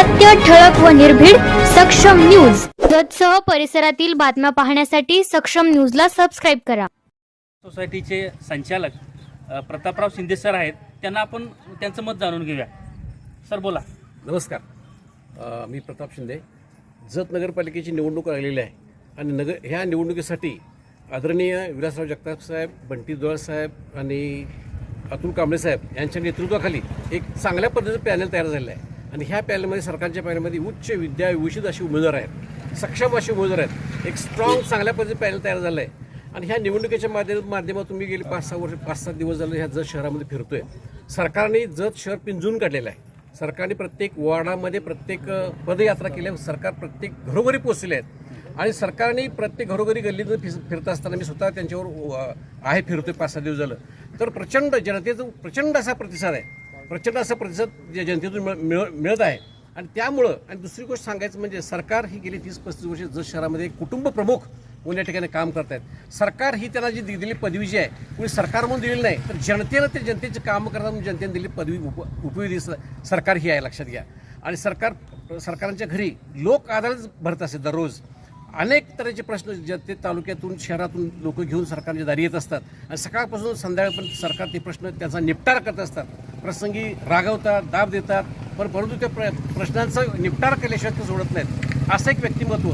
सत्य ठळक व निर्भीड सक्षम न्यूज. जतसह परिसरातील बातम्या पाहण्यासाठी सक्षम न्यूजला सबस्क्राईब करा. सोसायटीचे संचालक अ, प्रतापराव शिंदे सर आहेत. त्यांना आपण त्यांचं मत जाणून घेऊया. सर बोला. नमस्कार. अ, मी प्रताप शिंदे. जत नगरपालिकेची निवडणूक आलेली आहे आणि नगर ह्या निवडणुकीसाठी आदरणीय विलासराव जगताप साहेब बंटी दोळ साहेब आणि अतुल कांबळे साहेब यांच्या नेतृत्वाखाली एक चांगल्या पद्धतीचं पॅनल तयार झालेलं आहे. आणि ह्या पॅनलमध्ये सरकारच्या पॅनलमध्ये उच्च विद्याविभूषित अशी उमेदवार आहेत. सक्षम अशी उमेदवार आहेत. एक स्ट्रॉंग चांगल्या पद्धतीचं पॅनल तयार झालं आहे आणि ह्या निवडणुकीच्या माध्यम माध्यमातून मी गेली पाच सहा वर्ष पाच सात दिवस झाले ह्या जत शहरामध्ये फिरतोय. सरकारने जत शहर पिंजून काढलेलं आहे. सरकारने प्रत्येक वॉर्डामध्ये प्रत्येक पदयात्रा केल्या सरकार प्रत्येक घरोघरी पोचले आहेत. आणि सरकारने प्रत्येक घरोघरी गल्लीत फिर फिरत असताना मी स्वतः त्यांच्यावर आहे फिरतोय. पाच सहा दिवस झालं. तर प्रचंड जनतेचा प्रचंड असा प्रतिसाद आहे. प्रचंड असा प्रतिसाद जनतेतून मिळ- मिळ- मिळत आहे. आणि त्यामुळं आणि दुसरी गोष्ट सांगायचं म्हणजे सरकार ही गेली तीस पस्तीस वर्ष जत शहरामध्ये कुटुंब प्रमुख म्हणून या ठिकाणी काम करत आहेत सरकार ही त्यांना जी दिलेली पदवी जी आहे कोणी सरकार म्हणून दिलेली नाही तर जनतेनं ते जनतेचे काम करतात म्हणून जनतेने दिलेली पदवी उप उपयोगी सरकार ही आहे लक्षात घ्या. आणि सरकार सरकारांच्या घरी लोक आधारच भरत असते दररोज. अनेक तऱ्हेचे प्रश्न जनते तालुक्यातून शहरातून लोक घेऊन सरकारच्या दारी येत असतात. आणि सकाळपासून संध्याकाळपर्यंत सरकार ते प्रश्न त्याचा निपटारा करत असतात. प्रसंगी रागवतात दाब देतात पण परंतु त्या प्र प्रश्नांचा निपटारा केल्याशिवाय ते सोडत नाहीत. असं एक व्यक्तिमत्व.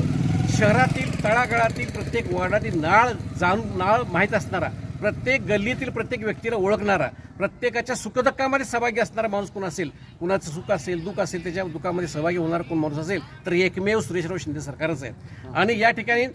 शहरातील तळागाळातील प्रत्येक वॉर्डातील नाळ जाणून नाळ माहीत असणारा प्रत्येक गल्लीतील प्रत्येक व्यक्तीला ओळखणारा प्रत्येकाच्या सुखदुःखामध्ये सहभागी असणारा माणूस कोण असेल? कुणाचं सुख असेल दुःख असेल त्याच्या दुःखामध्ये सहभागी होणारा कोण माणूस असेल? तर एकमेव सुरेशराव शिंदे सरकारच आहे आणि या ठिकाणी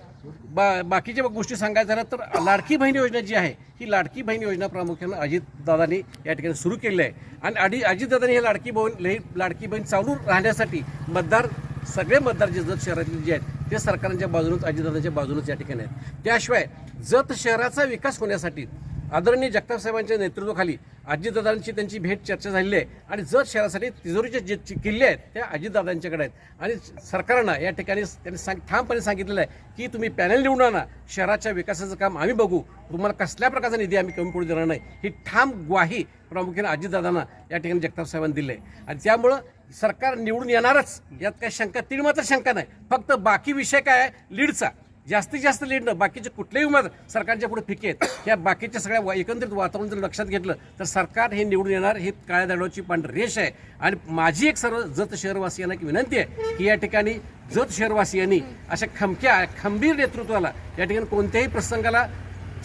बा बाकीच्या गोष्टी सांगायच्या झाल्या तर लाडकी बहीण योजना जी आहे ही लाडकी बहीण योजना प्रामुख्यानं अजितदादांनी या ठिकाणी सुरू केली आहे. आणि अजित अजितदादांनी हे लाडकी बहीण लाडकी बहीण चालू राहण्यासाठी मतदार सगळे मतदार जे जत शहरातील जे आहेत ते सरकारांच्या बाजूनच अजितदादाच्या बाजूनच या ठिकाणी आहेत. त्याशिवाय जत शहराचा विकास होण्यासाठी आदरणीय जगताप साहेबांच्या नेतृत्वाखाली अजितदादांची त्यांची भेट चर्चा झालेली आहे. आणि जत शहरासाठी तिजोरीचे जे किल्ले आहेत त्या अजितदादांच्याकडे आहेत. आणि सरकारनं या ठिकाणी त्यांनी सांग ठामपणे सांगितलेलं आहे की तुम्ही पॅनल निवडून आणा. शहराच्या विकासाचं काम आम्ही बघू. तुम्हाला कसल्या प्रकारचा निधी आम्ही कमी पडू देणार नाही. ही ठाम ग्वाही प्रामुख्याने अजितदादांना या ठिकाणी जगताप साहेबांनी दिली आहे. आणि त्यामुळं सरकार निवडून येणारच. यात काही शंका तीन मात्र शंका नाही. फक्त बाकी विषय काय आहे? लीडचा. जास्तीत जास्त लिहिणं बाकीचे कुठलेही उमेदवार सरकारच्या पुढे फिके आहेत. या बाकीच्या सगळ्या एकंदरीत वातावरण जर लक्षात घेतलं तर सरकार हे निवडून येणार हे काळ्या दडवाची पांढरी रेष आहे. आणि माझी एक सर्व जत शहरवासियांना एक विनंती आहे की या ठिकाणी जत शहरवासियांनी अशा खमक्या खंबीर नेतृत्वाला या ठिकाणी कोणत्याही प्रसंगाला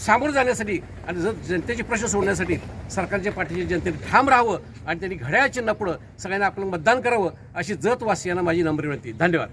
सामोरं जाण्यासाठी आणि जर जनतेचे प्रश्न सोडण्यासाठी सरकारच्या पाठीशी जनतेने ठाम राहावं आणि त्यांनी घड्याळ चिन्ह पुढं सगळ्यांना आपलं मतदान करावं अशी जतवासियांना माझी नम्र विनंती. धन्यवाद.